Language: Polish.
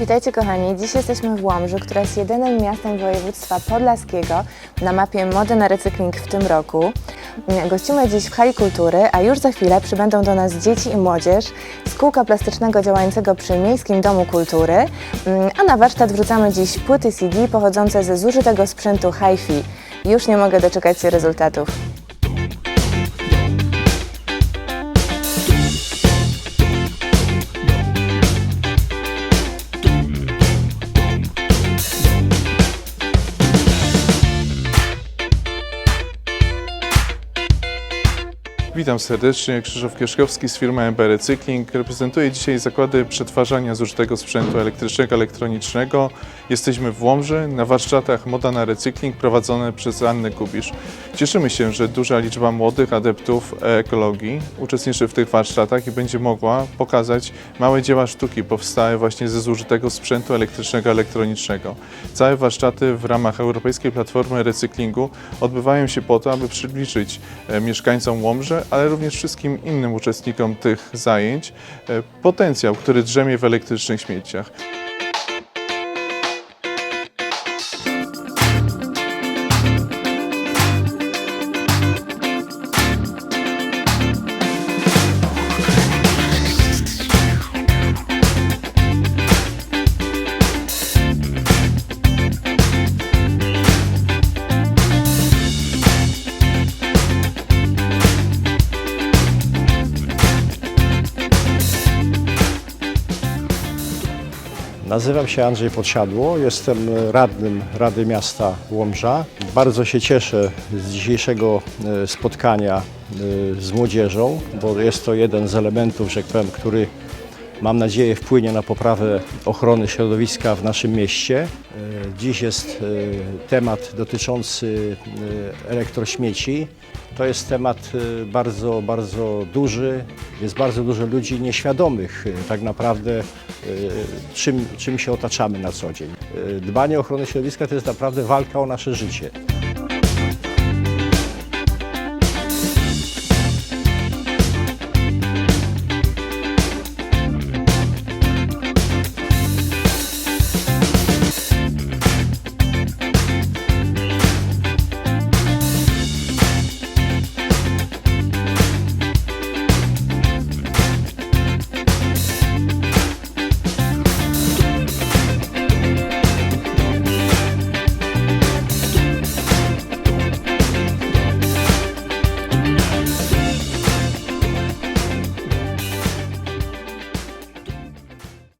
Witajcie kochani, dziś jesteśmy w Łomży, która jest jedynym miastem województwa podlaskiego na mapie Mody na recykling w tym roku. Gościmy dziś w hali kultury, a już za chwilę przybędą do nas dzieci i młodzież z kółka plastycznego działającego przy Miejskim Domu Kultury, Mm, a na warsztat wrzucamy dziś płyty CD pochodzące ze zużytego sprzętu hi-fi. Już nie mogę doczekać się rezultatów. Witam serdecznie, Krzysztof Kieszkowski z firmy MB Recykling. Reprezentuję dzisiaj zakłady przetwarzania zużytego sprzętu elektrycznego, elektronicznego. Jesteśmy w Łomży na warsztatach Moda na Recykling prowadzone przez Annę Kubisz. Cieszymy się, że duża liczba młodych adeptów ekologii uczestniczy w tych warsztatach i będzie mogła pokazać małe dzieła sztuki powstałe właśnie ze zużytego sprzętu elektrycznego, elektronicznego. Całe warsztaty w ramach Europejskiej Platformy Recyklingu odbywają się po to, aby przybliżyć e, mieszkańcom Łomży, ale również wszystkim innym uczestnikom tych zajęć e, potencjał, który drzemie w elektrycznych śmieciach. Nazywam się Andrzej Podsiadło, jestem radnym Rady Miasta Łomża. Bardzo się cieszę z dzisiejszego e, spotkania e, z młodzieżą, bo jest to jeden z elementów, że tak który mam nadzieję wpłynie na poprawę ochrony środowiska w naszym mieście. E, Dziś jest e, temat dotyczący e, elektrośmieci. To jest temat bardzo, bardzo duży. Jest bardzo dużo ludzi nieświadomych tak naprawdę, czym, czym się otaczamy na co dzień. Dbanie o ochronę środowiska to jest naprawdę walka o nasze życie.